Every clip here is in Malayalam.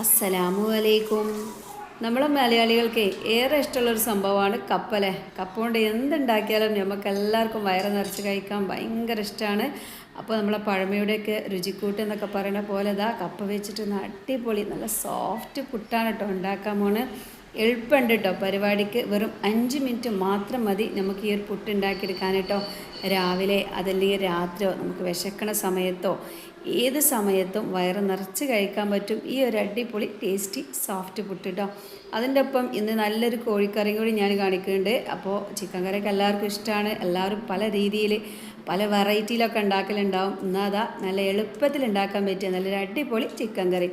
അസ്സലാമു അലൈക്കും. നമ്മളെ മലയാളികൾക്ക് ഏറെ ഇഷ്ടമുള്ളൊരു സംഭവമാണ് കപ്പലെ. കപ്പ കൊണ്ട് എന്തുണ്ടാക്കിയാലും നമുക്ക് എല്ലാവർക്കും വയറ് നിറച്ച് കഴിക്കാൻ ഭയങ്കര ഇഷ്ടമാണ്. അപ്പോൾ നമ്മളെ പഴമയുടെയൊക്കെ രുചിക്കൂട്ട് എന്നൊക്കെ പറയുന്ന പോലെ ഇതാ കപ്പ വെച്ചിട്ട് ഒന്ന് അടിപൊളി നല്ല സോഫ്റ്റ് പുട്ടാണ് കേട്ടോ ഉണ്ടാക്കാൻ പോണ്. എളുപ്പമുണ്ട് കേട്ടോ പരിപാടിക്ക്. വെറും അഞ്ച് മിനിറ്റ് മാത്രം മതി നമുക്ക് ഈ ഒരു പുട്ട് ഉണ്ടാക്കിയെടുക്കാൻ കേട്ടോ. രാവിലെ അതല്ലെങ്കിൽ രാത്രിയോ നമുക്ക് വിശക്കണ സമയത്തോ ഏത് സമയത്തും വയറ് നിറച്ച് കഴിക്കാൻ പറ്റും. ഈ ഒരു അടിപൊളി ടേസ്റ്റി സോഫ്റ്റ് പുട്ട് കേട്ടോ അതിന്റെ ഒപ്പം ഇന്ന് നല്ലൊരു കോഴിക്കറി കൂടി ഞാൻ കാണിക്കുന്നുണ്ട്. അപ്പോൾ ചിക്കൻ കറിയൊക്കെ എല്ലാവർക്കും ഇഷ്ടമാണ്. എല്ലാവരും പല രീതിയിൽ പല വെറൈറ്റിയിലൊക്കെ ഉണ്ടാക്കലുണ്ടാവും. എന്നാൽ അതാ നല്ല എളുപ്പത്തിൽ ഉണ്ടാക്കാൻ പറ്റിയ നല്ലൊരു അടിപൊളി ചിക്കൻ കറി.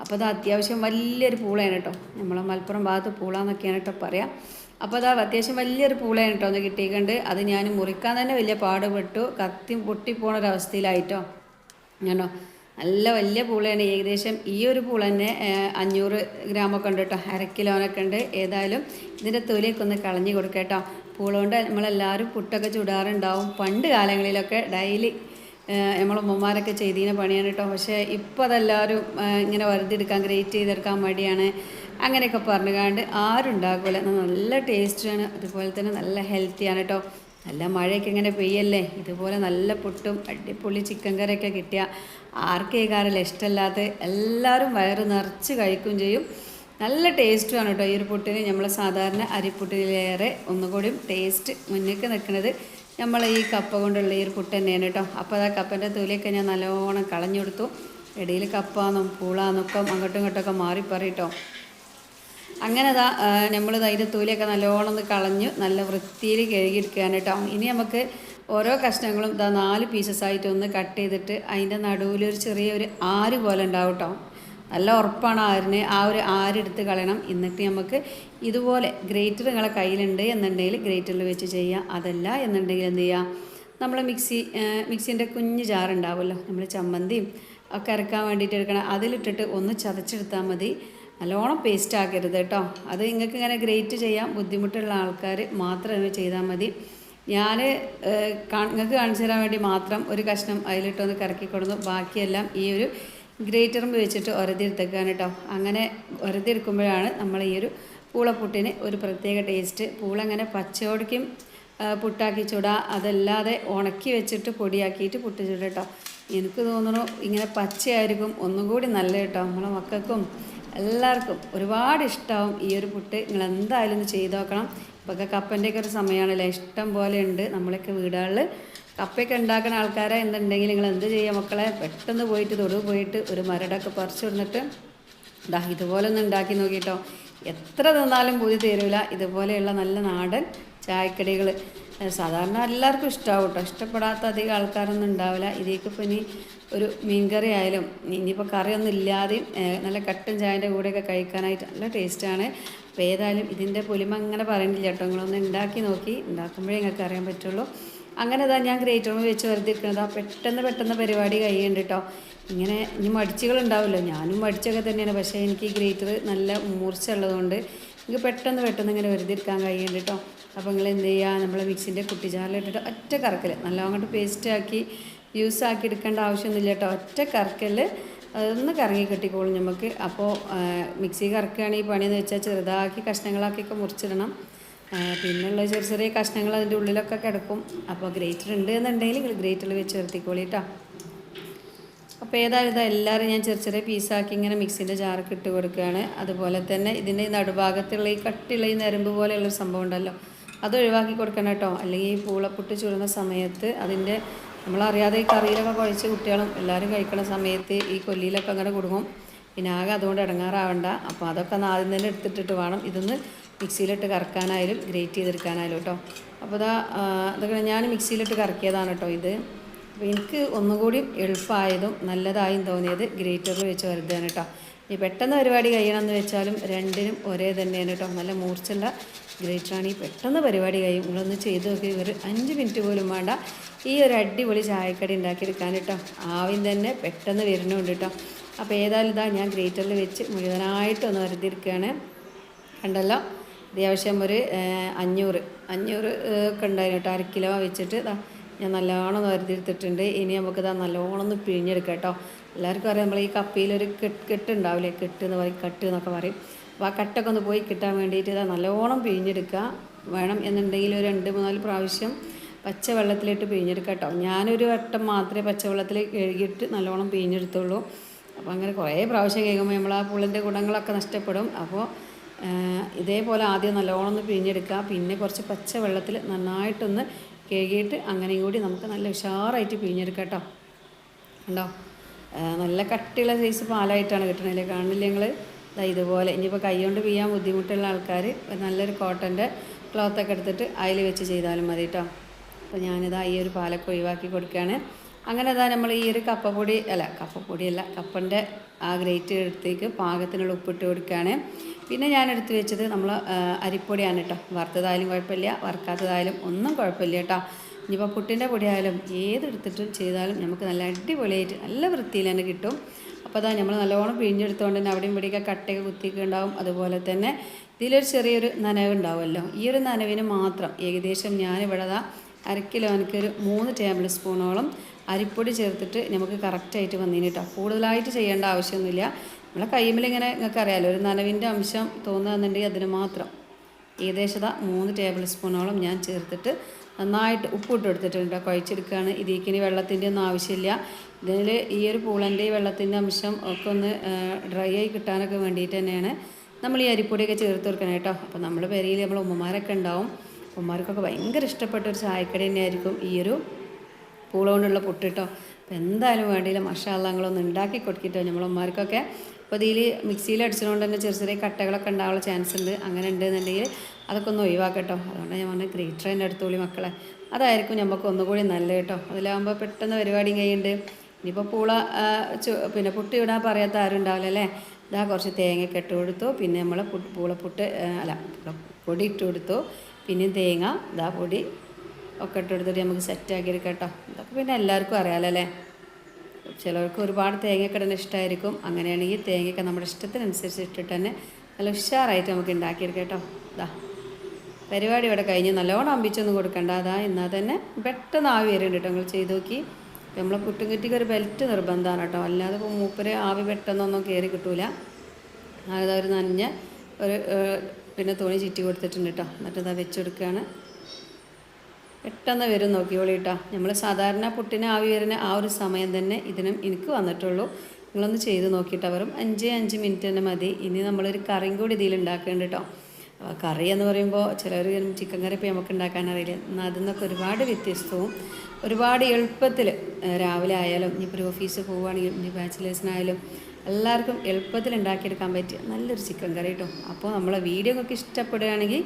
അപ്പോൾ അത് അത്യാവശ്യം വലിയൊരു പൂളയാണ് കേട്ടോ. നമ്മളെ മലപ്പുറം ഭാഗത്ത് പൂളാന്നൊക്കെയാണ് കേട്ടോ പറയാം. അപ്പോൾ അതാ അത്യാവശ്യം വലിയൊരു പൂളയാണ് കേട്ടോ ഒന്ന് കിട്ടിയിട്ടുണ്ട്. അത് ഞാൻ മുറിക്കാൻ തന്നെ വലിയ പാടുപെട്ടു. കത്തി പൊട്ടിപ്പോണ ഞാനോ നല്ല വലിയ പൂളയാണ്. ഏകദേശം ഈ ഒരു പൂള തന്നെ അഞ്ഞൂറ് ഗ്രാമൊക്കെ ഉണ്ട് കേട്ടോ. അര കിലോനൊക്കെ ഉണ്ട്. ഏതായാലും ഇതിന്റെ തൊലിയൊക്കെ ഒന്ന് കളഞ്ഞു കൊടുക്കുക കേട്ടോ. പൂള കൊണ്ട് നമ്മളെല്ലാവരും പുട്ടൊക്കെ ചുടാറുണ്ടാവും. പണ്ട് കാലങ്ങളിലൊക്കെ ഡെയിലി നമ്മളെ ഉമ്മമാരൊക്കെ ചെയ്തിരുന്ന പണിയാണ് കേട്ടോ. പക്ഷേ ഇപ്പോൾ അതെല്ലാവരും ഇങ്ങനെ വെറുതെ എടുക്കാൻ ഗ്രേറ്റ് ചെയ്തെടുക്കാൻ മടിയാണ്. അങ്ങനെയൊക്കെ പറഞ്ഞു കാണ്ട് ആരും ഉണ്ടാക്കില്ല നല്ല ടേസ്റ്റാണ്. അതുപോലെ തന്നെ നല്ല ഹെൽത്തിയാണ് കേട്ടോ. നല്ല മഴയൊക്കെ ഇങ്ങനെ പെയ്യല്ലേ? ഇതുപോലെ നല്ല പുട്ടും അടിപൊളി ചിക്കൻ കറിയൊക്കെ കിട്ടിയ ആർക്കേക്കാരല്ല ഇഷ്ടമല്ലാത്ത എല്ലാവരും വയറ് നിറച്ച് കഴിക്കും ചെയ്യും. നല്ല ടേസ്റ്റുമാണ് കേട്ടോ ഈ ഒരു പുട്ടിന്. നമ്മൾ സാധാരണ അരിപ്പുട്ടിലേറെ ഒന്നുകൂടിയും ടേസ്റ്റ് മുന്നിലേക്ക് നിൽക്കുന്നത് നമ്മൾ ഈ കപ്പ കൊണ്ടുള്ള ഈ ഒരു പുട്ട് തന്നെയാണ് കേട്ടോ അപ്പോൾ ആ കപ്പന്റെ തൊലിയൊക്കെ ഞാൻ നല്ലോണം കളഞ്ഞു കൊടുത്തു. ഇടയിൽ കപ്പാന്നും പൂളാന്നൊക്കെ അങ്ങോട്ടും ഇങ്ങോട്ടൊക്കെ മാറിപ്പറിയിട്ടോ അങ്ങനെ ഇതാ നമ്മൾ അതിന്റെ തൊലിയൊക്കെ നല്ലോണം ഒന്ന് കളഞ്ഞു നല്ല വൃത്തിയിൽ കഴുകിയെടുക്കുകയാണ് കേട്ടോ. ഇനി നമുക്ക് ഓരോ കഷ്ണങ്ങളും ഇതാ നാല് പീസസ് ആയിട്ട് ഒന്ന് കട്ട് ചെയ്തിട്ട് അതിന്റെ നടുവിൽ ഒരു ചെറിയൊരു ആര് പോലെ ഉണ്ടാവും കേട്ടോ. നല്ല ഉറപ്പാണ് ആരിന് ആ ഒരു ആരെടുത്ത് കളയണം. എന്നിട്ട് നമുക്ക് ഇതുപോലെ ഗ്രേറ്റർ നിങ്ങളെ കയ്യിലുണ്ട് എന്നുണ്ടെങ്കിൽ ഗ്രേറ്ററിൽ വെച്ച് ചെയ്യുക. അതല്ല എന്നുണ്ടെങ്കിൽ എന്ത് ചെയ്യുക? നമ്മൾ മിക്സി മിക്സിന്റെ കുഞ്ഞ് ജാറുണ്ടാവുമല്ലോ നമ്മൾ ചമ്മന്തിയും ഒക്കെ അരക്കാൻ വേണ്ടിയിട്ട് എടുക്കണം. അതിലിട്ടിട്ട് ഒന്ന് ചതച്ചെടുത്താൽ മതി. നല്ലോണം പേസ്റ്റ് ആക്കരുത് കേട്ടോ. അത് നിങ്ങൾക്ക് ഇങ്ങനെ ഗ്രേറ്റ് ചെയ്യാം ബുദ്ധിമുട്ടുള്ള ആൾക്കാർ മാത്രം ചെയ്താൽ മതി. ഞാൻ നിങ്ങൾക്ക് കാണിച്ചു തരാൻ വേണ്ടി മാത്രം ഒരു കഷ്ണം അതിലിട്ടൊന്ന് കറക്കി കൊടുന്നു. ബാക്കിയെല്ലാം ഈ ഒരു ഗ്രേറ്ററും വെച്ചിട്ട് ഒരതിയെടുത്തേക്കാണ് കേട്ടോ. അങ്ങനെ ഒരതിയെടുക്കുമ്പോഴാണ് നമ്മൾ ഈ ഒരു പൂളപ്പുട്ടിന് ഒരു പ്രത്യേക ടേസ്റ്റ് പൂളങ്ങനെ പച്ചയോടിക്കും പുട്ടാക്കി ചുടാ. അതല്ലാതെ ഉണക്കി വെച്ചിട്ട് പൊടിയാക്കിയിട്ട് പുട്ട് ചുട കേട്ടോ. എനിക്ക് തോന്നുന്നു ഇങ്ങനെ പച്ചയായിരിക്കും ഒന്നും കൂടി നല്ല കേട്ടോ. നമ്മളെ മക്കൾക്കും എല്ലാവർക്കും ഒരുപാട് ഇഷ്ടമാവും ഈ ഒരു പുട്ട്. നിങ്ങൾ എന്തായാലും ഒന്ന് ചെയ്ത് നോക്കണം. ഇപ്പൊക്കെ കപ്പന്റെയൊക്കെ ഒരു സമയമാണല്ലോ? ഇഷ്ടം പോലെ ഉണ്ട് നമ്മളൊക്കെ വീടുകളിൽ കപ്പയൊക്കെ ഉണ്ടാക്കുന്ന ആൾക്കാരെ എന്തുണ്ടെങ്കിൽ നിങ്ങൾ എന്ത് ചെയ്യുക മക്കളെ? പെട്ടെന്ന് പോയിട്ട് തൊടു പോയിട്ട് ഒരു മരടൊക്കെ പറിച്ചു കൊടുത്തിട്ട് ഇതാ ഇതുപോലെ ഒന്ന് ഉണ്ടാക്കി നോക്കിയിട്ടോ എത്ര തന്നാലും പൂതി തീരൂല. ഇതുപോലെയുള്ള നല്ല നാടൻ ചായക്കടികൾ സാധാരണ എല്ലാവർക്കും ഇഷ്ടമാവും കേട്ടോ ഇഷ്ടപ്പെടാത്ത അധികം ആൾക്കാരൊന്നും ഉണ്ടാവില്ല. ഇതിലേക്ക് ഇപ്പം ഇനി ഒരു മീൻകറി ആയാലും ഇനിയിപ്പോൾ കറിയൊന്നും ഇല്ലാതെയും നല്ല കട്ടൻ ചായന്റെ കൂടെയൊക്കെ കഴിക്കാനായിട്ട് നല്ല ടേസ്റ്റാണ് അപ്പോൾ ഏതായാലും ഇതിന്റെ പൊലിമ അങ്ങനെ പറയുന്നില്ല കേട്ടോ നിങ്ങളൊന്ന് ഉണ്ടാക്കി നോക്കി. ഉണ്ടാക്കുമ്പോഴേ നിങ്ങൾക്ക് അറിയാൻ പറ്റുള്ളൂ. അങ്ങനെ ഇതാ ഞാൻ ഗ്രേറ്റ് റൂമിൽ വെച്ച് വെറുതെ ഇരിക്കുന്നത് ആ പെട്ടെന്ന് പെട്ടെന്ന് പരിപാടി കഴിയുന്നുണ്ട് കേട്ടോ ഇങ്ങനെ ഇനി മടിച്ചുകൾ ഉണ്ടാവില്ല. ഞാനും മടിച്ചൊക്കെ തന്നെയാണ്. പക്ഷേ എനിക്ക് ഗ്രേറ്റർ നല്ല മൂർച്ച ഉള്ളതുകൊണ്ട് എനിക്ക് പെട്ടെന്ന് പെട്ടെന്ന് ഇങ്ങനെ വെറുതെ ഇരിക്കാൻ കഴിയുന്നുണ്ട് കേട്ടോ അപ്പോൾ നിങ്ങൾ എന്ത് ചെയ്യുക നമ്മളെ മിക്സിന്റെ കുട്ടിച്ചാറിലിട്ടിട്ട് ഒറ്റ കറക്കൽ നല്ല അങ്ങോട്ട് പേസ്റ്റ് ആക്കി യൂസ് ആക്കി എടുക്കേണ്ട ആവശ്യമൊന്നുമില്ല കേട്ടോ. ഒറ്റ കറക്കൽ അതൊന്ന് കറങ്ങി കിട്ടിക്കോളും നമുക്ക് അപ്പോൾ മിക്സി കറക്കുകയാണെങ്കിൽ പണിയെന്ന് വെച്ചാൽ ചെറുതാക്കി കഷ്ണങ്ങളാക്കിയൊക്കെ മുറിച്ചിടണം. പിന്നെയുള്ള ചെറിയ ചെറിയ കഷ്ണങ്ങൾ അതിന്റെ ഉള്ളിലൊക്കെ കിടക്കും. അപ്പോൾ ഗ്രേറ്റർ ഉണ്ട് എന്നുണ്ടെങ്കിൽ ഗ്രേറ്ററിൽ വെച്ച് നിർത്തിക്കോളി കേട്ടോ. അപ്പോൾ ഏതായാലും ഇതാ എല്ലാവരും ഞാൻ ചെറിയ ചെറിയ പീസാക്കി ഇങ്ങനെ മിക്സിന്റെ ജാറൊക്കെ ഇട്ട് കൊടുക്കുകയാണ്. അതുപോലെ തന്നെ ഇതിന്റെ നടുഭാഗത്തുള്ള ഈ കട്ടിയുള്ള ഈ നരമ്പ് പോലെയുള്ളൊരു സംഭവം ഉണ്ടല്ലോ. അത് ഒഴിവാക്കി കൊടുക്കണം കേട്ടോ. അല്ലെങ്കിൽ ഈ പൂളപ്പുട്ട് ചുടുന്ന സമയത്ത് അതിന്റെ നമ്മളറിയാതെ ഈ കറിയിലൊക്കെ കുഴച്ച് കുട്ടികളും എല്ലാവരും കഴിക്കുന്ന സമയത്ത് ഈ കൊല്ലിയിലൊക്കെ അങ്ങനെ കൊടുക്കും പിന്നെ ആകെ അതുകൊണ്ട് ഇടങ്ങാറാവണ്ട. അപ്പോൾ അതൊക്കെ ഒന്ന് ആദ്യം തന്നെ എടുത്തിട്ടിട്ട് വേണം. ഇതൊന്ന് മിക്സിയിലിട്ട് കറക്കാനായാലും ഗ്രേറ്റ് ചെയ്തെടുക്കാനായാലും കേട്ടോ. അപ്പോൾ ഇതാ അതൊക്കെ ഞാൻ മിക്സിയിലിട്ട് കറക്കിയതാണ് കേട്ടോ ഇത്. അപ്പോൾ എനിക്ക് ഒന്നുകൂടി എളുപ്പമായതും നല്ലതായും തോന്നിയത് ഗ്രേറ്ററിൽ വെച്ച് വരുതാണ് കേട്ടോ. ഈ പെട്ടെന്ന് പരിപാടി കഴിയണമെന്ന് വെച്ചാലും രണ്ടിനും ഒരേ തന്നെയാണ് കേട്ടോ. നല്ല മൂർച്ചുള്ള ഗ്രേറ്റാണ് ഈ പെട്ടെന്ന് പരിപാടി കഴിയും. നിങ്ങളൊന്ന് ചെയ്ത് നോക്കി ഒരു അഞ്ച് മിനിറ്റ് പോലും വേണ്ട. ഈ ഒരു അടിപൊളി ചായക്കടി ഉണ്ടാക്കിയെടുക്കാൻ കേട്ടോ. ആവിൻ തന്നെ പെട്ടെന്ന് വരുന്നുണ്ട് കേട്ടോ. അപ്പോൾ ഏതായാലും ഇതാ ഞാൻ ഗ്രേറ്ററിൽ വെച്ച് മുഴുവനായിട്ടൊന്ന് വരുതിരിക്കുകയാണ് കണ്ടല്ലോ അത്യാവശ്യം ഒരു അഞ്ഞൂറ്. അഞ്ഞൂറ് ഒക്കെ ഉണ്ടായിരുന്നു കേട്ടോ. അര കിലോ വെച്ചിട്ട് ഞാൻ നല്ലോണം ഒന്ന് വരുതിയെടുത്തിട്ടുണ്ട് ഇനി നമുക്കിതാ നല്ലോണം ഒന്ന് പിഴിഞ്ഞെടുക്കാം കേട്ടോ. എല്ലാവർക്കും അറിയാം നമ്മൾ ഈ കപ്പിയിലൊരു കെട്ട് കെട്ടുണ്ടാവില്ലേ കെട്ട് എന്ന് പറയും കട്ട് എന്നൊക്കെ പറയും. അപ്പോൾ ആ കട്ടൊക്കെ ഒന്ന് പോയി കിട്ടാൻ വേണ്ടിയിട്ട് ഇതാ നല്ലോണം പിഴിഞ്ഞെടുക്കുക. വേണം എന്നുണ്ടെങ്കിൽ ഒരു രണ്ട് മൂന്നാൽ പ്രാവശ്യം പച്ചവെള്ളത്തിലിട്ട് പിഴിഞ്ഞെടുക്കുക കേട്ടോ. ഞാനൊരു വട്ടം മാത്രമേ പച്ചവെള്ളത്തിൽ കഴുകിയിട്ട് നല്ലോണം പിഴിഞ്ഞെടുത്തുള്ളൂ. അപ്പോൾ അങ്ങനെ കുറേ പ്രാവശ്യം കേൾക്കുമ്പോൾ നമ്മൾ ആ പുള്ളിന്റെ ഗുണങ്ങളൊക്കെ നഷ്ടപ്പെടും. അപ്പോൾ ഇതേപോലെ ആദ്യം നല്ലോണം ഒന്ന് പിഴിഞ്ഞെടുക്കുക. പിന്നെ കുറച്ച് പച്ച വെള്ളത്തിൽ നന്നായിട്ടൊന്ന് കഴുകിയിട്ട് അങ്ങനെയും കൂടി നമുക്ക് നല്ല ഉഷാറായിട്ട് പിഴിഞ്ഞെടുക്കാം കേട്ടോ. ഉണ്ടോ നല്ല കട്ടിയുള്ള സൈസ് പാലായിട്ടാണ് കിട്ടണത് കാണില്ല ഞങ്ങൾ ഇതുപോലെ. ഇനിയിപ്പോൾ കൈ കൊണ്ട് പിയ്യാൻ ബുദ്ധിമുട്ടുള്ള ആൾക്കാർ നല്ലൊരു കോട്ടന്റെ ക്ലോത്തൊക്കെ എടുത്തിട്ട് അതിൽ വെച്ച് ചെയ്താലും മതി കേട്ടോ അപ്പോൾ ഞാനിതാ ഈ ഒരു പാലൊക്കെ ഒഴിവാക്കി കൊടുക്കുകയാണ് അങ്ങനെ അതാ നമ്മൾ ഈ ഒരു കപ്പപ്പൊടി അല്ല കപ്പപ്പൊടിയല്ല കപ്പന്റെ ആ ഗ്രേറ്റ് എടുത്തേക്ക് പാകത്തിനുള്ള ഉപ്പിട്ട് കൊടുക്കുകയാണ് പിന്നെ ഞാൻ എടുത്തു വെച്ചത് നമ്മൾ അരിപ്പൊടിയാണ് കേട്ടോ വറുത്തതായാലും കുഴപ്പമില്ല. വറുക്കാത്തതായാലും ഒന്നും കുഴപ്പമില്ല കേട്ടോ ഇനിയിപ്പോൾ പുട്ടിന്റെ പൊടിയായാലും ഏതെടുത്തിട്ടും ചെയ്താലും നമുക്ക് നല്ല അടിപൊളിയായിട്ട് നല്ല വൃത്തിയിൽ തന്നെ കിട്ടും. അപ്പോൾ അതാ നമ്മൾ നല്ലോണം പിഴിഞ്ഞെടുത്തുകൊണ്ട് തന്നെ അവിടെയും ഇവിടെയൊക്കെ കട്ടയൊക്കെ കുത്തിയൊക്കെ ഉണ്ടാവും. അതുപോലെ തന്നെ ഇതിലൊരു ചെറിയൊരു നനവ് ഉണ്ടാവുമല്ലോ. ഈ ഒരു നനവിന് മാത്രം ഏകദേശം ഞാനിവിടെ ദാ അര കിലോ എനിക്കൊരു മൂന്ന് ടേബിൾ സ്പൂണോളം അരിപ്പൊടി ചേർത്തിട്ട് നമുക്ക് കറക്റ്റായിട്ട് വന്നിന് കേട്ടോ. കൂടുതലായിട്ട് ചെയ്യേണ്ട ആവശ്യമൊന്നുമില്ല. നമ്മളെ ഇങ്ങനെ നിങ്ങൾക്ക് അറിയാമല്ലോ ഒരു നനവിന്റെ അംശം തോന്നുകയെന്നുണ്ടെങ്കിൽ അതിന് മാത്രം. ഏകദേശം മൂന്ന് ടേബിൾ സ്പൂണോളം ഞാൻ ചേർത്തിട്ട് നന്നായിട്ട് ഉപ്പിട്ട് കൊടുത്തിട്ടുണ്ട് കുഴച്ചെടുക്കുകയാണ് ഇതിക്കിനി വെള്ളത്തിന്റെ ഒന്നും ആവശ്യമില്ല. ഇതിൽ ഈ ഒരു പൂളന്റെ ഈ വെള്ളത്തിന്റെ അംശം ഒക്കെ ഒന്ന് ഡ്രൈ ആയി കിട്ടാനൊക്കെ വേണ്ടിയിട്ട് തന്നെയാണ് നമ്മൾ ഈ അരിപ്പൊടിയൊക്കെ ചേർത്ത് കൊടുക്കണം കേട്ടോ. അപ്പോൾ നമ്മൾ പെരയിൽ നമ്മൾ ഉമ്മമാരൊക്കെ ഉണ്ടാവും. ഉമ്മമാർക്കൊക്കെ ഭയങ്കര ഇഷ്ടപ്പെട്ട ഒരു ചായക്കട തന്നെയായിരിക്കും ഈ ഒരു പൂള കൊണ്ടുള്ള പുട്ട് കേട്ടോ. അപ്പോൾ എന്തായാലും വേണ്ടിയില്ല. മഷാല്ലങ്ങളൊന്ന് ഉണ്ടാക്കി കൊടുക്കിട്ടോ നമ്മളമ്മമാർക്കൊക്കെ അപ്പോൾ ഇതിൽ മിക്സിയിൽ അടിച്ചതുകൊണ്ട് തന്നെ ചെറിയ ചെറിയ കട്ടകളൊക്കെ ഉണ്ടാവാനുള്ള ചാൻസ് ഉണ്ട്. അങ്ങനെ ഉണ്ടെന്നുണ്ടെങ്കിൽ അതൊക്കെ ഒന്ന് ഒഴിവാക്കട്ടോ. അതുകൊണ്ട് ഞാൻ പറഞ്ഞ ഗ്രേറ്റർ തന്നെ മക്കളെ. അതായിരിക്കും നമുക്ക് ഒന്നുകൂടി നല്ലത് കേട്ടോ. അതിലാകുമ്പോൾ പെട്ടെന്ന് പരിപാടിയും കഴിയുന്നുണ്ട്. ഇനിയിപ്പോൾ പൂള പിന്നെ പുട്ട് ഇടാൻ പറയാത്ത ആരും ഉണ്ടാവില്ല അല്ലേ? ഇതാ കുറച്ച് തേങ്ങ ഇട്ട് കൊടുത്തു. പിന്നെ നമ്മൾ പുട്ട് പൂളപ്പുട്ട് പുട്ട് അല്ല പൊടി ഇട്ട് കൊടുത്തു. പിന്നെ തേങ്ങ ഇതാ പൊടി ഒക്കെ ഇട്ട് എടുത്തിട്ട് നമുക്ക് സെറ്റാക്കി എടുക്കാം കേട്ടോ. ഇതൊക്കെ പിന്നെ എല്ലാവർക്കും അറിയാമല്ലോ ചിലർക്ക് ഒരുപാട് തേങ്ങയൊക്കെ ഇടുന്ന ഇഷ്ടമായിരിക്കും അങ്ങനെയാണെങ്കിൽ തേങ്ങയൊക്കെ നമ്മുടെ ഇഷ്ടത്തിനനുസരിച്ച് ഇട്ടിട്ട് തന്നെ നല്ല ഉഷാറായിട്ട് നമുക്ക് ഉണ്ടാക്കിയെടുക്കാം കേട്ടോ. ഇതാ പരിപാടി ഇവിടെ കഴിഞ്ഞ് നല്ലോണം അമ്പിച്ചൊന്നും കൊടുക്കണ്ട. അതാ എന്നാൽ തന്നെ പെട്ടെന്ന് ആവി വരുന്നുണ്ട് കേട്ടോ. നിങ്ങൾ ചെയ്ത് നോക്കി. നമ്മളെ കുട്ടുംകുറ്റിക്ക് ഒരു ബെൽറ്റ് നിർബന്ധമാണ് കേട്ടോ. അല്ലാതെ ഇപ്പോൾ മൂപ്പര് ആവി പെട്ടെന്നൊന്നും കയറി കിട്ടൂല. അതായത് ഒരു നനഞ്ഞ ഒരു പിന്നെ തുണി ചുറ്റി കൊടുത്തിട്ടുണ്ട് കേട്ടോ. എന്നിട്ട് ഇതാ വെച്ചെടുക്കുകയാണ് പെട്ടെന്ന് വരും നോക്കിയോളി കേട്ടോ. നമ്മൾ സാധാരണ പുട്ടിന് ആവി വരുന്ന ആ ഒരു സമയം തന്നെ ഇതിനും എനിക്ക് വന്നിട്ടുള്ളൂ. നിങ്ങളൊന്ന് ചെയ്ത് നോക്കിയിട്ട് വരും അഞ്ച് അഞ്ച് മിനിറ്റ് തന്നെ മതി. ഇനി നമ്മളൊരു കറിയും കൂടി ഇതിൽ ഉണ്ടാക്കുന്നുണ്ട് കേട്ടോ കറി എന്ന് പറയുമ്പോൾ ചിലർ ചിക്കൻ കറി ഇപ്പോൾ നമുക്ക് ഉണ്ടാക്കാൻ അറിയില്ല. എന്നാൽ അതിൽ നിന്നൊക്കെ ഒരുപാട് വ്യത്യസ്തവും ഒരുപാട് എളുപ്പത്തിൽ രാവിലെ ആയാലും ഇനിയിപ്പോൾ ഒരു ഓഫീസിൽ പോവുകയാണെങ്കിലും ഇനി ബാച്ചിലേഴ്സിനായാലും എല്ലാവർക്കും എളുപ്പത്തിൽ ഉണ്ടാക്കിയെടുക്കാൻ പറ്റിയ നല്ലൊരു ചിക്കൻ കറി കേട്ടോ. അപ്പോൾ നമ്മളെ വീഡിയോ ഒക്കെ ഇഷ്ടപ്പെടുകയാണെങ്കിൽ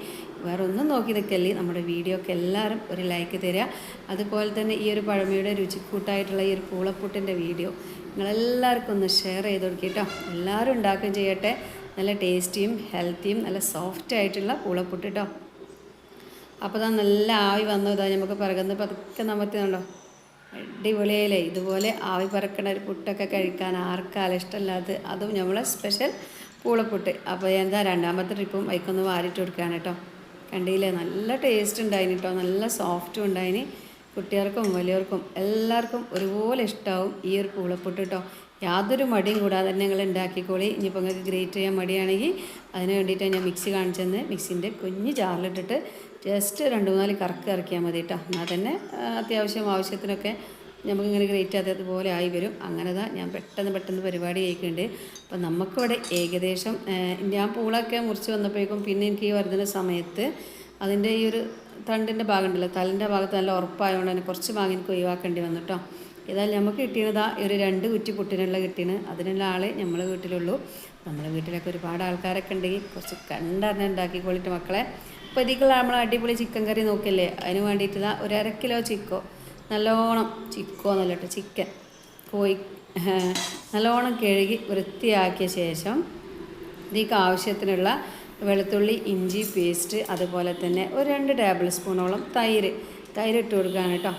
വേറെ ഒന്നും നോക്കി നിൽക്കല്ലേ. നമ്മുടെ വീഡിയോ ഒക്കെ എല്ലാവരും ഒരു ലൈക്ക് തരിക. അതുപോലെ തന്നെ ഈ ഒരു പഴമയുടെ രുചിക്കൂട്ടായിട്ടുള്ള ഈ ഒരു പൂളപ്പുട്ടിന്റെ വീഡിയോ നിങ്ങളെല്ലാവർക്കും ഒന്ന് ഷെയർ ചെയ്ത് കൊടുക്കുക കേട്ടോ. എല്ലാവരും ഉണ്ടാക്കുകയും ചെയ്യട്ടെ. നല്ല ടേസ്റ്റിയും ഹെൽത്തിയും നല്ല സോഫ്റ്റ് ആയിട്ടുള്ള പൂളപ്പുട്ട് കേട്ടോ. അപ്പോൾ ഇതാ നല്ല ആവി വന്നു. ഇതാ നമുക്ക് പിറകുന്ന പതുക്കെ നമർത്തിയുണ്ടോ അടിപൊളിയായില്ലേ? ഇതുപോലെ ആവി പറക്കണ ഒരു പുട്ടൊക്കെ കഴിക്കാൻ ആർക്കാലും ഇഷ്ടമല്ലാത്ത അതും നമ്മളെ സ്പെഷ്യൽ പൂളപ്പുട്ട്. അപ്പോൾ എന്താ രണ്ടാമത്തെ ട്രിപ്പും വൈക്കൊന്ന് വാരിട്ട് കൊടുക്കുകയാണ് കേട്ടോ. കണ്ടില്ലേ? നല്ല ടേസ്റ്റ് ഉണ്ടായിന് കേട്ടോ നല്ല സോഫ്റ്റും ഉണ്ടായിന്. കുട്ടികൾക്കും വലിയവർക്കും എല്ലാവർക്കും ഒരുപോലെ ഇഷ്ടമാവും ഈ ഒരു പൂളപ്പുട്ട് കേട്ടോ യാതൊരു മടിയും കൂടാതെ തന്നെ നിങ്ങൾ ഉണ്ടാക്കിക്കോളി. ഇനിയിപ്പോൾ നിങ്ങൾക്ക് ഗ്രേറ്റ് ചെയ്യാൻ മടിയാണെങ്കിൽ അതിന് വേണ്ടിയിട്ട് ഞാൻ മിക്സി കാണിച്ചെന്ന് മിക്സിന്റെ കുഞ്ഞ് ജാറിലിട്ടിട്ട് ജസ്റ്റ് രണ്ട് മൂന്നാൽ കറക്ക് ഇറക്കിയാൽ മതി കേട്ടോ. എന്നാൽ തന്നെ അത്യാവശ്യം ആവശ്യത്തിനൊക്കെ നമുക്കിങ്ങനെ ഗ്രേറ്റ് ആകാത്തതുപോലെ ആയി വരും. അങ്ങനെ ദാ ഞാൻ പെട്ടെന്ന് പെട്ടെന്ന് പരിപാടി കഴിക്കുന്നുണ്ട്. അപ്പം നമുക്കിവിടെ ഏകദേശം ഞാൻ പൂളൊക്കെ മുറിച്ച് വന്നപ്പോഴേക്കും പിന്നെ എനിക്ക് ഈ വരുന്ന സമയത്ത് അതിന്റെ ഈ ഒരു തണ്ടിന്റെ ഭാഗം ഉണ്ടല്ലോ തലിന്റെ ഭാഗത്ത് നല്ല ഉറപ്പായതുകൊണ്ട് തന്നെ കുറച്ച് ഭാഗം എനിക്ക് ഒഴിവാക്കേണ്ടി വന്നു കേട്ടോ. ഏതായാലും നമുക്ക് കിട്ടിയതാ ഒരു രണ്ട് കുറ്റി പുട്ടിനുള്ള കിട്ടിയാണ് അതിനുള്ള ആളെ നമ്മളെ വീട്ടിലുള്ളൂ. നമ്മളെ വീട്ടിലൊക്കെ ഒരുപാട് ആൾക്കാരൊക്കെ ഉണ്ടെങ്കിൽ കുറച്ച് കണ്ടറിഞ്ഞുണ്ടാക്കി ഉണ്ടാക്കിക്കോളിട്ട് മക്കളെ. അപ്പോൾ ഇതിക്കുള്ള നമ്മൾ അടിപൊളി ചിക്കൻ കറി നോക്കില്ലേ? അതിന് വേണ്ടിയിട്ട് ഇതാ ഒരു അര കിലോ ചിക്കോ നല്ലോണം ചിക്കോ എന്നല്ല കേട്ടോ ചിക്കൻ കോഴി നല്ലോണം കഴുകി വൃത്തിയാക്കിയ ശേഷം ഇതിക്ക് ആവശ്യത്തിനുള്ള വെളുത്തുള്ളി ഇഞ്ചി പേസ്റ്റ് അതുപോലെ തന്നെ ഒരു രണ്ട് ടേബിൾ സ്പൂണോളം തൈര്. തൈര് ഇട്ട് കൊടുക്കുകയാണ് കേട്ടോ.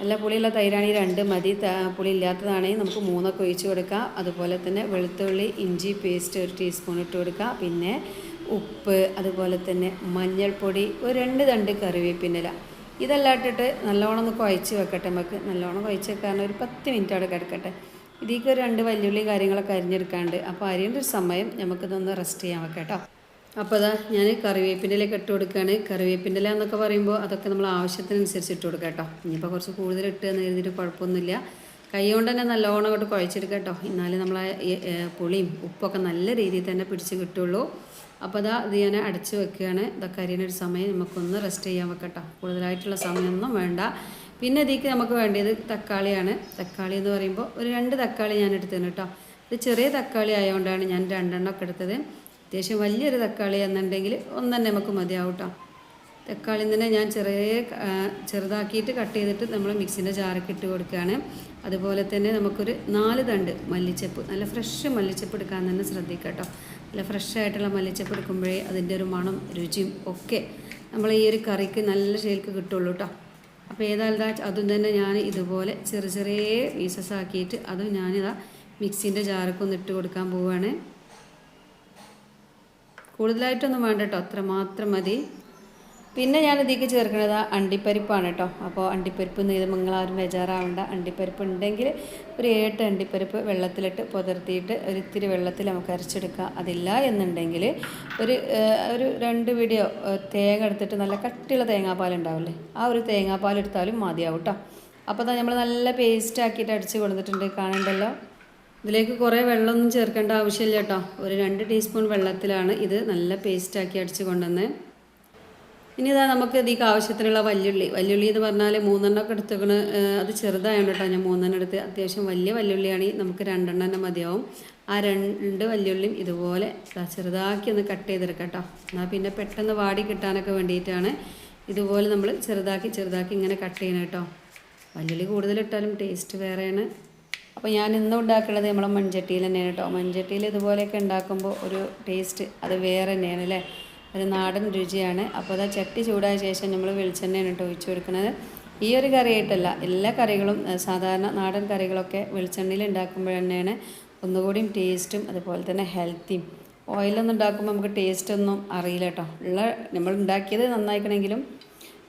നല്ല പുളിയുള്ള തൈരാണെങ്കിൽ രണ്ട് മതി. പുളി ഇല്ലാത്തതാണെങ്കിൽ നമുക്ക് മൂന്നൊക്കെ ഒഴിച്ച് കൊടുക്കാം. അതുപോലെ തന്നെ വെളുത്തുള്ളി ഇഞ്ചി പേസ്റ്റ് ഒരു ടീസ്പൂൺ ഇട്ട് കൊടുക്കുക പിന്നെ ഉപ്പ് അതുപോലെ തന്നെ മഞ്ഞൾപ്പൊടി ഒരു രണ്ട് തണ്ട് കറിവേപ്പിനില. ഇതെല്ലാം ഇട്ടിട്ട് നല്ലോണം ഒന്ന് കുഴച്ച് വെക്കട്ടെ. നമുക്ക് നല്ലോണം കുഴച്ച് വെക്കാൻ ഒരു പത്ത് മിനിറ്റ് അവിടെ കിടക്കട്ടെ. ഇതിലേക്ക് ഒരു രണ്ട് വല്യുള്ളി കാര്യങ്ങളൊക്കെ അരിഞ്ഞെടുക്കാണ്ട് അപ്പോൾ അരിയേണ്ട ഒരു സമയം നമുക്കിതൊന്ന് റെസ്റ്റ് ചെയ്യാൻ വെക്കട്ടോ. അപ്പോൾ അതാ ഞാൻ കറിവേപ്പിന്റെലേക്ക് ഇട്ട് കൊടുക്കുകയാണ് കറിവേപ്പിന്റെ എന്നൊക്കെ പറയുമ്പോൾ അതൊക്കെ നമ്മൾ ആവശ്യത്തിനനുസരിച്ച് ഇട്ട് കൊടുക്കാം കേട്ടോ. ഇനിയിപ്പോൾ കുറച്ച് കൂടുതൽ ഇട്ട് എന്ന് എഴുതിയിട്ട് കുഴപ്പമൊന്നുമില്ല. കൈ കൊണ്ട് തന്നെ നല്ലോണം അങ്ങോട്ട് കുഴച്ചെടുക്കുക കേട്ടോ. എന്നാലേ നമ്മളെ ഈ, പുളിയും ഉപ്പൊക്കെ നല്ല രീതിയിൽ തന്നെ പിടിച്ച് കിട്ടുള്ളൂ. അപ്പോൾ അതാ ഇത് ഞാൻ അടച്ച് വെക്കുകയാണ്. ഇതൊക്കെ അരിയുന്നൊരു സമയം നമുക്കൊന്ന് റെസ്റ്റ് ചെയ്യാൻ വെക്കട്ടോ. കൂടുതലായിട്ടുള്ള സമയമൊന്നും വേണ്ട. പിന്നെ ഇതിക്ക് നമുക്ക് വേണ്ടത് തക്കാളിയാണ്. തക്കാളി എന്ന് പറയുമ്പോൾ ഒരു രണ്ട് തക്കാളി ഞാൻ എടുത്തത് കേട്ടോ. ഇത് ചെറിയ തക്കാളി ആയതുകൊണ്ടാണ് ഞാൻ രണ്ടെണ്ണം ഒക്കെ എടുത്തത്. അത്യാവശ്യം വലിയൊരു തക്കാളി എന്നുണ്ടെങ്കിൽ ഒന്നെന്നെ നമുക്ക് മതിയാവും കേട്ടോ. തക്കാളി തന്നെ ഞാൻ ചെറിയ ചെറുതാക്കിയിട്ട് കട്ട് ചെയ്തിട്ട് നമ്മൾ മിക്സിന്റെ ജാറൊക്കെ ഇട്ട് കൊടുക്കുകയാണ്. അതുപോലെ തന്നെ നമുക്കൊരു നാല് തണ്ട് മല്ലിച്ചപ്പ് നല്ല ഫ്രഷ് മല്ലിച്ചപ്പ് എടുക്കാൻ തന്നെ ശ്രദ്ധിക്കുക കേട്ടോ. നല്ല ഫ്രഷ് ആയിട്ടുള്ള മല്ലിച്ചപ്പ് എടുക്കുമ്പോഴേ അതിന്റെ ഒരു മണം രുചിയും ഒക്കെ നമ്മൾ ഈ ഒരു കറിക്ക് നല്ല ശരിക്ക് കിട്ടുള്ളൂ കേട്ടോ. അപ്പോൾ ഏതായാലും അതും തന്നെ ഞാൻ ഇതുപോലെ ചെറിയ ചെറിയ പീസസ് ആക്കിയിട്ട് അതും ഞാനിതാ മിക്സിന്റെ ജാറൊക്കെ ഒന്ന് ഇട്ട് കൊടുക്കാൻ പോവുകയാണ്. കൂടുതലായിട്ടൊന്നും വേണ്ട കേട്ടോ അത്ര മാത്രം മതി. പിന്നെ ഞാൻ ഇതിലേക്ക് ചേർക്കുന്നത് അണ്ടിപ്പരിപ്പാണ് കേട്ടോ. അപ്പോൾ അണ്ടിപ്പരിപ്പ് നെയ്ത് മംഗളാരും ബേജാറാവേണ്ട. അണ്ടിപ്പരിപ്പ് ഉണ്ടെങ്കിൽ ഒരു ഏട്ട് അണ്ടിപ്പരിപ്പ് വെള്ളത്തിലിട്ട് പുതിർത്തിയിട്ട് ഒരു ഇത്തിരി വെള്ളത്തിൽ നമുക്ക് അരച്ചെടുക്കുക അതില്ല എന്നുണ്ടെങ്കിൽ ഒരു ഒരു രണ്ട് പിടിയോ തേങ്ങ എടുത്തിട്ട് നല്ല കട്ടിയുള്ള തേങ്ങാപ്പാൽ ഉണ്ടാവില്ലേ? ആ ഒരു തേങ്ങാപ്പാൽ എടുത്താലും മതിയാവും കേട്ടോ. അപ്പോൾ നമ്മൾ നല്ല പേസ്റ്റ് ആക്കിയിട്ട് അടിച്ച് കൊടുത്തിട്ടുണ്ട്. കാണണ്ടല്ലോ ഇതിലേക്ക് കുറേ വെള്ളമൊന്നും ചേർക്കേണ്ട ആവശ്യമില്ല കേട്ടോ. ഒരു രണ്ട് ടീസ്പൂൺ വെള്ളത്തിലാണ് ഇത് നല്ല പേസ്റ്റാക്കി അടിച്ച് കൊണ്ടുവന്ന് ഇനി ഇതാ നമുക്ക് ഇതിക്ക് ആവശ്യത്തിനുള്ള വല്യുള്ളി. വല്യുള്ളി എന്ന് പറഞ്ഞാൽ മൂന്നെണ്ണമൊക്കെ എടുത്തേക്കണ്. അത് ചെറുതായതുകൊണ്ട് കേട്ടോ ഞാൻ മൂന്നെണ്ണം എടുത്ത്. അത്യാവശ്യം വലിയ വല്യുള്ളിയാണ്. നമുക്ക് രണ്ടെണ്ണം തന്നെ മതിയാവും. ആ രണ്ട് വല്യുള്ളിയും ഇതുപോലെ ചെറുതാക്കി ഒന്ന് കട്ട് ചെയ്തെടുക്കാം കേട്ടോ. എന്നാൽ പിന്നെ പെട്ടെന്ന് വാടി കിട്ടാനൊക്കെ വേണ്ടിയിട്ടാണ് ഇതുപോലെ നമ്മൾ ചെറുതാക്കി ചെറുതാക്കി ഇങ്ങനെ കട്ട് ചെയ്യണം കേട്ടോ. വല്യുള്ളി കൂടുതലിട്ടാലും ടേസ്റ്റ് വേറെയാണ്. അപ്പോൾ ഞാൻ ഇന്ന് ഉണ്ടാക്കുന്നത് നമ്മളെ മൺചട്ടിയിൽ തന്നെയാണ് കേട്ടോ. മൺചട്ടിയിൽ ഇതുപോലെയൊക്കെ ഉണ്ടാക്കുമ്പോൾ ഒരു ടേസ്റ്റ് അത് വേറെ തന്നെയാണ് അല്ലേ? ഒരു നാടൻ രുചിയാണ്. അപ്പോൾ അത് ചട്ടി ചൂടായ ശേഷം നമ്മൾ വെളിച്ചെണ്ണയാണ് കേട്ടോ ഒഴിച്ചു കൊടുക്കുന്നത്. ഈ ഒരു കറിയായിട്ടല്ല എല്ലാ കറികളും സാധാരണ നാടൻ കറികളൊക്കെ വെളിച്ചെണ്ണയിൽ ഉണ്ടാക്കുമ്പോൾ തന്നെയാണ് ഒന്നുകൂടിയും ടേസ്റ്റും അതുപോലെ തന്നെ ഹെൽത്തിയും. ഓയിലൊന്നും ഉണ്ടാക്കുമ്പോൾ നമുക്ക് ടേസ്റ്റ് ഒന്നും അറിയില്ല കേട്ടോ. ഉള്ള നമ്മൾ ഉണ്ടാക്കിയത് നന്നായിക്കണമെങ്കിലും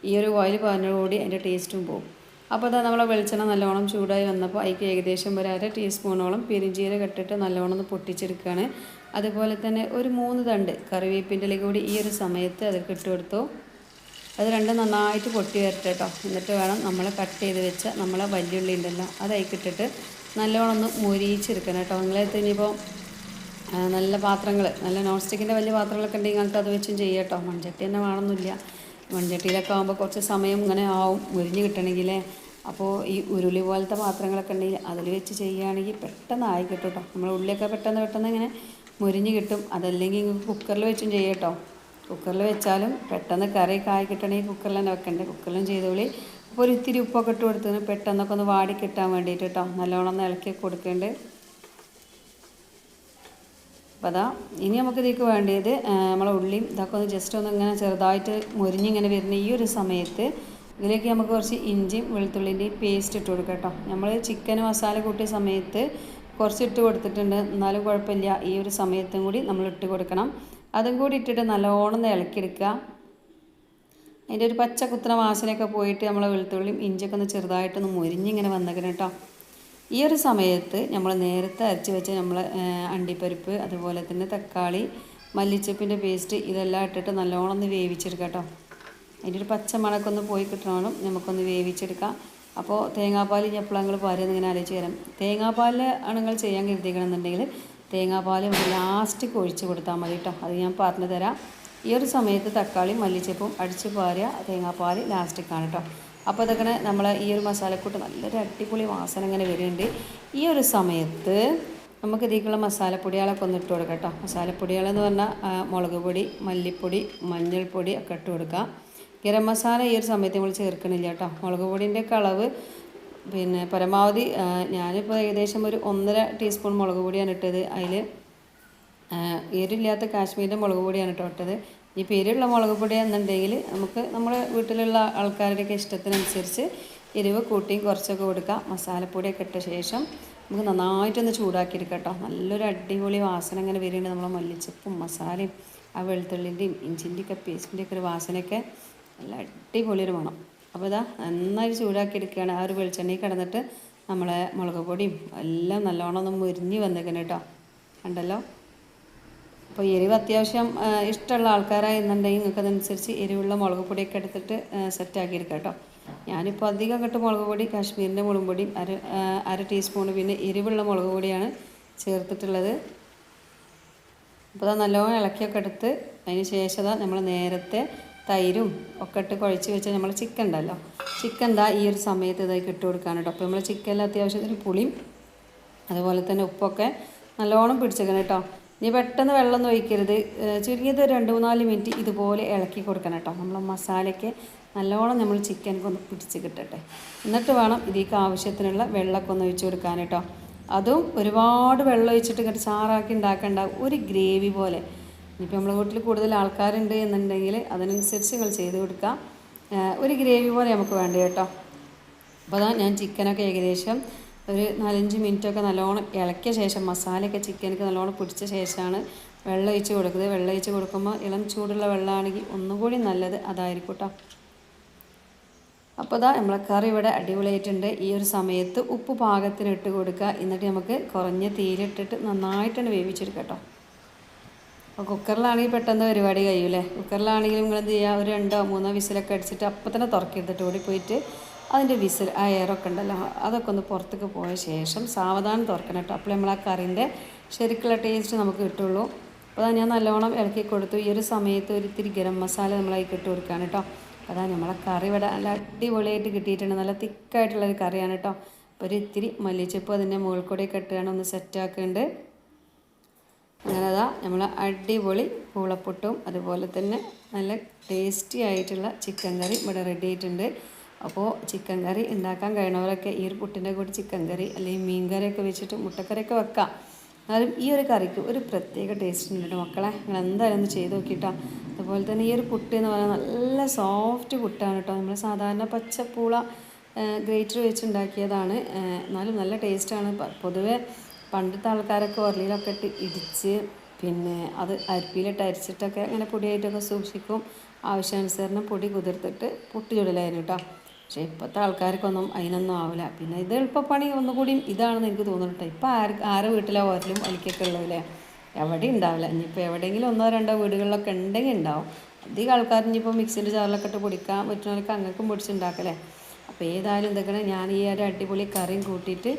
ഈ ഒരു ഓയിൽ പറഞ്ഞോടുകൂടി അതിന്റെ ടേസ്റ്റും പോകും. അപ്പോൾ അതാ നമ്മളെ വെളിച്ചെണ്ണ നല്ലോണം ചൂടായി വന്നപ്പോൾ അതിക്ക് ഏകദേശം ഒരു അര ടീസ്പൂണോളം പെരിഞ്ചീരകം ഇട്ടിട്ട് നല്ലോണം ഒന്ന് പൊട്ടിച്ചെടുക്കുകയാണ്. അതുപോലെ തന്നെ ഒരു മൂന്ന് തണ്ട് കറിവേപ്പിന്റെ ഇല കൂടി ഈ ഒരു സമയത്ത് അതിൽ കൊടുത്തു. അത് രണ്ടും നന്നായിട്ട് പൊട്ടി വരട്ടെ കേട്ടോ എന്നിട്ട് വേണം നമ്മൾ കട്ട് ചെയ്ത് വെച്ച നമ്മളെ വല്യുള്ളി ഉണ്ടല്ലോ അതായി കിട്ടിട്ട് നല്ലോണം ഒന്ന് മൊരിയിച്ചെടുക്കണം കേട്ടോ നിങ്ങളെ ഇനിയിപ്പോൾ നല്ല പാത്രങ്ങൾ നല്ല നോൺ സ്റ്റിക്കിന്റെ വലിയ പാത്രങ്ങളൊക്കെ ഉണ്ടെങ്കിൽ നിങ്ങൾക്ക് അത് വെച്ചും ചെയ്യാം കേട്ടോ മൺചട്ടി തന്നെ വേണമെന്നില്ല മൺചട്ടിയിലൊക്കെ ആകുമ്പോൾ കുറച്ച് സമയം ഇങ്ങനെ ആവും മുരിഞ്ഞ് കിട്ടണമെങ്കിലേ. അപ്പോൾ ഈ ഉരുളി പോലത്തെ പാത്രങ്ങളൊക്കെ ഉണ്ടെങ്കിൽ അതിൽ വെച്ച് ചെയ്യുകയാണെങ്കിൽ പെട്ടെന്ന് ആയി കിട്ടും കേട്ടോ നമ്മൾ ഉള്ളിയൊക്കെ പെട്ടെന്ന് പെട്ടെന്ന് ഇങ്ങനെ മുരിഞ്ഞ് കിട്ടും. അതല്ലെങ്കിൽ കുക്കറിൽ വെച്ചും ചെയ്യാം കേട്ടോ കുക്കറിൽ വെച്ചാലും പെട്ടെന്ന് കറി കായ് കിട്ടണമെങ്കിൽ കുക്കറിൽ തന്നെ വെക്കണ്ടേ. കുക്കറിലും ചെയ്തോളി അപ്പോൾ ഒരു ഇത്തിരി ഉപ്പൊക്കെ ഇട്ട് കൊടുത്തതിന് പെട്ടെന്നൊക്കെ ഒന്ന് വാടി കിട്ടാൻ വേണ്ടിയിട്ട് കേട്ടോ നല്ലോണം ഒന്ന് ഇളക്കി കൊടുക്കേണ്ടത് അപ്പോൾ അതാ ഇനി നമുക്ക് ഇതിലേക്ക് വേണ്ടത് നമ്മളെ ഉള്ളിയും ഇതൊക്കെ ഒന്ന് ജസ്റ്റ് ഒന്ന് ഇങ്ങനെ ചെറുതായിട്ട് മുരിഞ്ഞിങ്ങനെ വരുന്ന ഈ ഒരു സമയത്ത് ഇതിലേക്ക് നമുക്ക് കുറച്ച് ഇഞ്ചിയും വെളുത്തുള്ളിന്റെയും പേസ്റ്റ് ഇട്ട് കൊടുക്കാം കേട്ടോ നമ്മൾ ചിക്കൻ മസാല കൂട്ടിയ സമയത്ത് കുറച്ച് ഇട്ട് കൊടുത്തിട്ടുണ്ട്. എന്നാലും കുഴപ്പമില്ല. ഈ ഒരു സമയത്തും കൂടി നമ്മൾ ഇട്ട് കൊടുക്കണം. അതും കൂടി ഇട്ടിട്ട് നല്ലോണം ഇളക്കിയെടുക്കുക. അതിന്റെ ഒരു പച്ച കുത്തണ വാസനയൊക്കെ പോയിട്ട് നമ്മൾ വെളുത്തുള്ളിയും ഇഞ്ചൊക്കെ ഒന്ന് ചെറുതായിട്ടൊന്ന് മുരിഞ്ഞിങ്ങനെ വന്നേക്കണം കേട്ടോ. ഈ ഒരു സമയത്ത് നമ്മൾ നേരത്തെ അരച്ച് വെച്ച നമ്മൾ അണ്ടിപ്പരിപ്പ് അതുപോലെ തന്നെ തക്കാളി മല്ലിച്ചപ്പിന്റെ പേസ്റ്റ് ഇതെല്ലാം ഇട്ടിട്ട് നല്ലോണം ഒന്ന് വേവിച്ചെടുക്കാം കേട്ടോ. അതിന്റെ ഒരു പച്ച പോയി കിട്ടണം നമുക്കൊന്ന് വേവിച്ചെടുക്കാം. അപ്പോൾ തേങ്ങാപ്പാൽ ഇനി എപ്പോഴാണ് നിങ്ങൾ പാരുന്ന് ഇങ്ങനെ ആലോചിച്ച് തരാം തേങ്ങാപ്പാൽ ആണ് നിങ്ങൾ ചെയ്യാൻ കരുതിക്കണമെന്നുണ്ടെങ്കിൽ തേങ്ങാപ്പാൽ ലാസ്റ്റ് ഒഴിച്ച് കൊടുത്താൽ മതി കേട്ടോ അത് ഞാൻ പറഞ്ഞു തരാം. ഈ ഒരു സമയത്ത് തക്കാളി മല്ലിച്ചപ്പും അടിച്ച് പാരുക തേങ്ങാപ്പാൽ ലാസ്റ്റിക്കാണ് കേട്ടോ അപ്പോൾ അതൊക്കെ നമ്മൾ ഈ ഒരു മസാലക്കൂട്ട് നല്ലൊരു അടിപൊളി വാസന ഇങ്ങനെ വരുന്നുണ്ട് ഈ ഒരു സമയത്ത് നമുക്ക് ഇതിലേക്കുള്ള മസാലപ്പൊടികളൊക്കെ ഒന്ന് ഇട്ട് കൊടുക്കാം കേട്ടോ മസാലപ്പൊടികളെന്ന് പറഞ്ഞാൽ മുളക് പൊടി മല്ലിപ്പൊടി മഞ്ഞൾപ്പൊടി ഒക്കെ ഇട്ട് കൊടുക്കാം. ഗരം മസാല ഈ ഒരു സമയത്ത് നമ്മൾ ചേർക്കണില്ല കേട്ടോ. മുളക് പൊടിന്റെ അളവ് പിന്നെ പരമാവധി ഞാനിപ്പോൾ ഏകദേശം ഒരു ഒന്നര ടീസ്പൂൺ മുളക് പൊടിയാണ് ഇട്ടത്. അതിൽ എരില്ലാത്ത കാശ്മീരിന്റെ മുളക് പൊടിയാണ് കേട്ടോ ഇട്ടത്. ഈ പേരുള്ള മുളക് പൊടി എന്നുണ്ടെങ്കിൽ നമുക്ക് നമ്മുടെ വീട്ടിലുള്ള ആൾക്കാരുടെയൊക്കെ ഇഷ്ടത്തിനനുസരിച്ച് എരിവ് കൂട്ടിയും കുറച്ചൊക്കെ കൊടുക്കുക മസാലപ്പൊടിയൊക്കെ ഇട്ട ശേഷം നമുക്ക് നന്നായിട്ടൊന്ന് ചൂടാക്കിയെടുക്കാം കേട്ടോ. നല്ലൊരു അടിപൊളി വാസന ഇങ്ങനെ വരുന്നുണ്ട് നമ്മളെ മല്ലിച്ചപ്പും മസാലയും ആ വെളുത്തുള്ളിന്റെയും ഇഞ്ചിന്റെയൊക്കെ പേസ്റ്റിന്റെയൊക്കെ ഒരു വാസനയൊക്കെ നല്ല അടിപൊളി ഒരു മണം. അപ്പോൾ ഇതാ നന്നായി ചൂടാക്കി എടുക്കുകയാണ് ആ ഒരു വെളിച്ചെണ്ണയിൽ കിടന്നിട്ട് നമ്മളെ മുളക് പൊടിയും എല്ലാം നല്ലോണം ഒന്ന് മുരിഞ്ഞ് വന്നേക്കണം കേട്ടോ. കണ്ടല്ലോ? അപ്പോൾ എരിവ് അത്യാവശ്യം ഇഷ്ടമുള്ള ആൾക്കാരായിരുന്നുണ്ടെങ്കിൽ നിങ്ങൾക്ക് അതനുസരിച്ച് എരിവുള്ള മുളക് പൊടിയൊക്കെ എടുത്തിട്ട് സെറ്റാക്കി എടുക്കാം കേട്ടോ. ഞാനിപ്പോൾ അധികം കെട്ട് മുളക് പൊടി കാശ്മീരിന്റെ മുളക് പൊടി അര അര ടീസ്പൂൺ പിന്നെ എരിവുള്ള മുളക് പൊടിയാണ് ചേർത്തിട്ടുള്ളത്. അപ്പോൾ അത് നല്ലോണം ഇളക്കിയൊക്കെ എടുത്ത് അതിന് ശേഷം നമ്മൾ നേരത്തെ തൈരും ഒക്കെ ഇട്ട് കുഴച്ച് വെച്ച നമ്മൾ ചിക്കൻ ഉണ്ടല്ലോ. ചിക്കൻ എന്താ ഈ ഒരു സമയത്ത് ഇതായി ഇട്ട് കൊടുക്കാൻ കേട്ടോ. അപ്പോൾ നമ്മൾ ചിക്കനിൽ അത്യാവശ്യത്തിന് പുളിയും അതുപോലെ തന്നെ ഉപ്പൊക്കെ നല്ലോണം പിടിച്ചേക്കണം കേട്ടോ. ഇനി പെട്ടെന്ന് വെള്ളം ഒഴിക്കരുത്. ചുരുങ്ങിയത് രണ്ട് മൂന്നാൽ മിനിറ്റ് ഇതുപോലെ ഇളക്കി കൊടുക്കണം കേട്ടോ. നമ്മൾ മസാലയ്ക്ക് നല്ലോണം നമ്മൾ ചിക്കനൊക്കെ ഒന്ന് പിടിച്ച് കിട്ടട്ടെ. എന്നിട്ട് വേണം ഇതിലേക്ക് ആവശ്യത്തിനുള്ള വെള്ളമൊക്കെ ഒന്ന് ഒഴിച്ച് കൊടുക്കാൻ കേട്ടോ. അതും ഒരുപാട് വെള്ളം ഒഴിച്ചിട്ട് ഇങ്ങോട്ട് ചാറാക്കി ഉണ്ടാക്കേണ്ട. ഒരു ഗ്രേവി പോലെ. ഇനിയിപ്പോൾ നമ്മളെ വീട്ടിൽ കൂടുതൽ ആൾക്കാരുണ്ട് എന്നുണ്ടെങ്കിൽ അതിനനുസരിച്ച് നിങ്ങൾ ചെയ്ത് കൊടുക്കുക. ഒരു ഗ്രേവി പോലെ നമുക്ക് വേണ്ട കേട്ടോ? അപ്പോൾ അതാ ഞാൻ ചിക്കനൊക്കെ ഏകദേശം ഒരു നാലഞ്ച് മിനിറ്റൊക്കെ നല്ലോണം ഇളക്കിയ ശേഷം മസാലയൊക്കെ ചിക്കനൊക്കെ നല്ലോണം പിടിച്ച ശേഷമാണ് വെള്ളം ഒഴിച്ച് കൊടുക്കുന്നത്. വെള്ളം ഒഴിച്ച് കൊടുക്കുമ്പോൾ ഇളം ചൂടുള്ള വെള്ളമാണെങ്കിൽ ഒന്നുകൂടി നല്ലത് അതായിരിക്കും കേട്ടോ. അപ്പോൾ ഇതാ നമ്മളെ കറി ഇവിടെ അടിപൊളിയായിട്ടുണ്ട്. ഈ ഒരു സമയത്ത് ഉപ്പ് പാകത്തിന് ഇട്ട് കൊടുക്കുക. എന്നിട്ട് നമുക്ക് കുറഞ്ഞ തീയിലിട്ടിട്ട് നന്നായിട്ടാണ് വേവിച്ചെടുക്കാം കേട്ടോ. അപ്പോൾ കുക്കറിലാണെങ്കിൽ പെട്ടെന്ന് പരിപാടി കഴിയൂലേ? കുക്കറിലാണെങ്കിലും നിങ്ങൾ എന്ത് ചെയ്യുക ഒരു രണ്ടോ മൂന്നോ വിസിലൊക്കെ അടിച്ചിട്ട് അപ്പം തന്നെ തുറക്കിയെടുത്തിട്ട് ഓടി പോയിട്ട് അതിന്റെ വിസിൽ ആ എയറൊക്കെ ഉണ്ടല്ലോ അതൊക്കെ ഒന്ന് പുറത്തേക്ക് പോയ ശേഷം സാവധാനം തുറക്കണം കേട്ടോ. അപ്പോൾ നമ്മൾ ആ കറിന്റെ ശരിക്കുള്ള ടേസ്റ്റ് നമുക്ക് കിട്ടുള്ളൂ. അപ്പോൾ ഞാൻ നല്ലോണം ഇളക്കി കൊടുത്തു. ഈ ഒരു സമയത്ത് ഒരു ഇത്തിരി ഗരം മസാല നമ്മളായി ഇട്ട് കൊടുക്കുകയാണ് കേട്ടോ. അതാ നമ്മളെ കറി ഇവിടെ നല്ല അടിപൊളിയായിട്ട് കിട്ടിയിട്ടുണ്ട്. നല്ല തിക്കായിട്ടുള്ളൊരു കറിയാണ് കേട്ടോ. അപ്പോൾ ഒരു ഇത്തിരി മല്ലിച്ചപ്പ് അതിന്റെ മുകളിൽ കെട്ടുകയാണ് ഒന്ന് സെറ്റാക്കുന്നുണ്ട് അതാ നമ്മൾ അടിപൊളി പൂളപ്പൊട്ടും അതുപോലെ തന്നെ നല്ല ടേസ്റ്റി ആയിട്ടുള്ള ചിക്കൻ കറി ഇവിടെ റെഡി ആയിട്ടുണ്ട്. അപ്പോൾ ചിക്കൻ കറി ഉണ്ടാക്കാൻ കഴിയണവരൊക്കെ ഈ ഒരു പുട്ടിന്റെ കൂടെ ചിക്കൻ കറി അല്ലെങ്കിൽ മീൻ കറിയൊക്കെ വെച്ചിട്ട് മുട്ടക്കറിയൊക്കെ വെക്കാം. എന്നാലും ഈ ഒരു കറിക്ക് ഒരു പ്രത്യേക ടേസ്റ്റ് ഉണ്ട് മക്കളെ. നിങ്ങൾ എന്തായാലും ഒന്ന് ചെയ്ത് നോക്കിയിട്ടോ അതുപോലെ തന്നെ ഈ ഒരു പുട്ട് എന്ന് പറയുന്നത് നല്ല സോഫ്റ്റ് പുട്ടാണ് കേട്ടോ നമ്മൾ സാധാരണ പച്ചപ്പൂള ഗ്രേറ്റർ വെച്ചുണ്ടാക്കിയതാണ് എന്നാലും നല്ല ടേസ്റ്റാണ് പൊതുവേ പണ്ടത്തെ ആൾക്കാരൊക്കെ ഉരലിലൊക്കെ ഇട്ട് ഇടിച്ച് പിന്നെ അത് അരിപ്പിയിലിട്ട് അരിച്ചിട്ടൊക്കെ അങ്ങനെ പൊടിയായിട്ടൊക്കെ സൂക്ഷിക്കും. ആവശ്യാനുസരണം പൊടി കുതിർത്തിട്ട് പൊട്ടി ചുടലായിരുന്നു കേട്ടോ. പക്ഷേ ഇപ്പോഴത്തെ ആൾക്കാർക്കൊന്നും അതിനൊന്നും ആവില്ല. പിന്നെ ഇത് എളുപ്പപ്പണി ഒന്നുകൂടിയും ഇതാണെന്ന് എനിക്ക് തോന്നുന്നുണ്ട് ഇപ്പോൾ ഇപ്പം ആര് ആരെ വീട്ടിലെ ഓരലും അലിക്കൊക്കെ ഉള്ളതല്ലേ എവിടെ ഉണ്ടാവില്ല. ഇനിയിപ്പോൾ എവിടെയെങ്കിലും ഒന്നോ രണ്ടോ വീടുകളിലൊക്കെ ഉണ്ടെങ്കിൽ ഉണ്ടാവും. അധികം ആൾക്കാർ ഇനിയിപ്പോൾ മിക്സിന്റെ ജാറിലൊക്കെ ഇട്ട് പൊടിക്കാൻ പറ്റുന്നവർക്ക് അങ്ങക്കും പൊടിച്ചുണ്ടാക്കല്ലേ? അപ്പോൾ ഏതായാലും എന്തൊക്കെയാണ് ഞാൻ ഈ ഒരു അടിപൊളി കറിയും കൂട്ടിയിട്ട്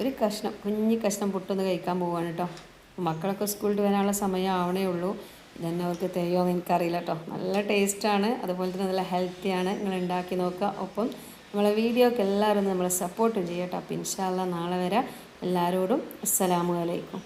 ഒരു കഷ്ണം കുഞ്ഞി കഷ്ണം പുട്ടൊന്ന് കഴിക്കാൻ പോവാണ് കേട്ടോ മക്കളൊക്കെ സ്കൂളിൽ വരാനുള്ള സമയം ആവണേ ഉള്ളൂ. ഇതന്നെ അവർക്ക് തെയ്യോന്ന് എനിക്കറിയില്ല കേട്ടോ നല്ല ടേസ്റ്റാണ് അതുപോലെ തന്നെ നല്ല ഹെൽത്തിയാണ് നിങ്ങൾ ഉണ്ടാക്കി നോക്കുക. ഒപ്പം നമ്മളെ വീഡിയോക്ക് എല്ലാവരും നമ്മളെ സപ്പോർട്ടും ചെയ്യട്ടോ അപ്പം ഇൻഷാല്ല നാളെ വരെ. എല്ലാവരോടും അസ്സലാമു അലൈക്കും.